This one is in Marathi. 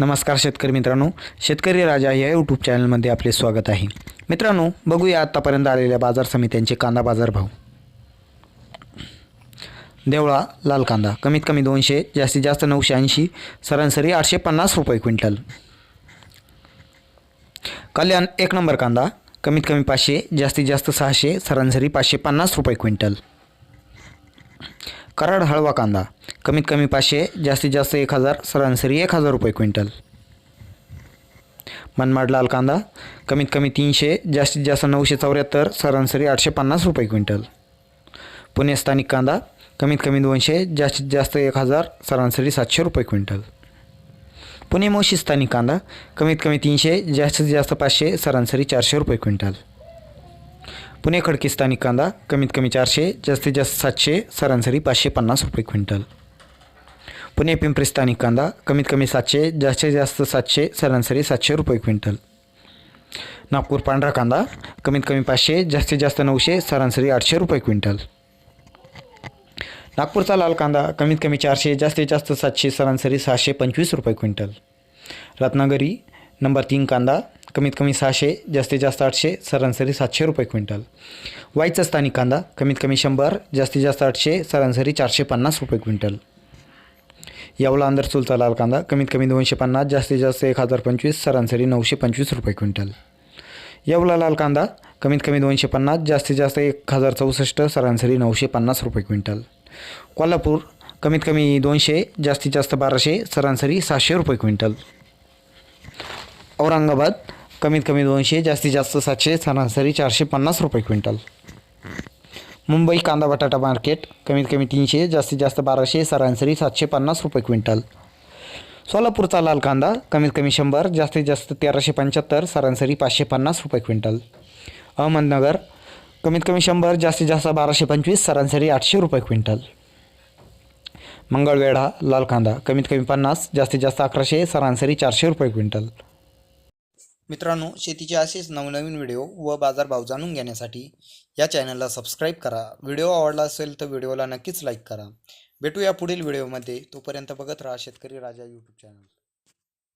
नमस्कार शेतकरी मित्रांनो. शेतकरी राजा या यूट्यूब चॅनलमध्ये आपले स्वागत आहे. मित्रांनो बघूया आत्तापर्यंत आलेल्या बाजार समित्यांचे कांदा बाजार भाव. देवळा लाल कांदा कमीत कमी दोनशे जास्तीत जास्त नऊशे ऐंशी सरासरी आठशे पन्नास रुपये क्विंटल. कल्याण एक नंबर कांदा कमीत कमी पाचशे जास्तीत जास्त सहाशे सरासरी पाचशे पन्नास रुपये क्विंटल. कराड हळवा कांदा कमीत कमी पाचशे जास्तीत जास्त एक हजार सरासरी एक हजार रुपये क्विंटल. मनमाड लाल कांदा कमीत कमी तीनशे जास्तीत जास्त नऊशे चौऱ्याहत्तर सरासरी आठशे पन्नास रुपये क्विंटल. पुणे स्थानिक कांदा कमीत कमी दोनशे जास्तीत जास्त एक हजार सरासरी सातशे रुपये क्विंटल. पुणे मोशी स्थानिक कांदा कमीत कमी तीनशे जास्तीत जास्त पाचशे सरासरी चारशे रुपये क्विंटल. पुणे खडकी स्थानिक कांदा कमीत कमी चारशे जास्तीत जास्त सातशे सरासरी पाचशे पन्नास रुपये क्विंटल. पुणे पिंपरी स्थानिक कांदा कमीत कमी सातशे जास्तीत जास्त सातशे सरासरी सातशे रुपये क्विंटल. नागपूर पांढरा कांदा कमीत कमी पाचशे जास्तीत जास्त नऊशे सरासरी आठशे रुपये क्विंटल. नागपूरचा लाल कांदा कमीत कमी चारशे जास्तीत जास्त सातशे सरासरी सहाशे पंचवीस रुपये क्विंटल. रत्नागिरी नंबर तीन कांदा कमीत कमी सहाशे जास्तीत जास्त आठशे सरासरी सातशे रुपये क्विंटल. वाईचा स्थानिक कांदा कमीत कमी शंभर जास्तीत जास्त आठशे सरासरी चारशे पन्नास रुपये क्विंटल. येवलां अंदर चुलचा लाल कांदा कमीत कमी दोनशे पन्नास जास्तीत जास्त एक हजार पंचवीस सरासरी नऊशे पंचवीस रुपये क्विंटल. येवला लाल कांदा कमीत कमी दोनशे पन्नास जास्तीत जास्त एक हजार चौसष्ट सरासरी नऊशे पन्नास रुपये क्विंटल. कोल्हापूर कमीत कमी दोनशे जास्तीत जास्त बाराशे सरासरी सातशे रुपये क्विंटल. औरंगाबाद कमीत कमी दोनशे जास्तीत जास्त सातशे सरासरी चारशे पन्नास रुपये क्विंटल. मुंबई कांदा बटाटा मार्केट कमीत कमी तीनशे जास्तीत जास्त बाराशे सरासरी सातशे पन्नास रुपये क्विंटल. सोलापूरचा लाल कांदा कमीत कमी शंभर जास्तीत जास्त तेराशे पंच्याहत्तर सरासरी पाचशे पन्नास रुपये क्विंटल. अहमदनगर कमीत कमी शंभर जास्तीत जास्त बाराशे पंचवीस सरासरी आठशे रुपये क्विंटल. मंगळवेढा लाल कांदा कमीत कमी पन्नास जास्तीत जास्त अकराशे सरासरी चारशे रुपये क्विंटल. मित्रांनो शेतीचे असेच नवनवीन व्हिडिओ व बाजारभाव जाणून घेण्यासाठी या चॅनलला सबस्क्राईब करा. व्हिडिओ आवडला असेल तर व्हिडिओला नक्कीच लाईक करा. भेटूया पुढील व्हिडिओमध्ये. तोपर्यंत बघत राहा शेतकरी राजा यूट्यूब चॅनल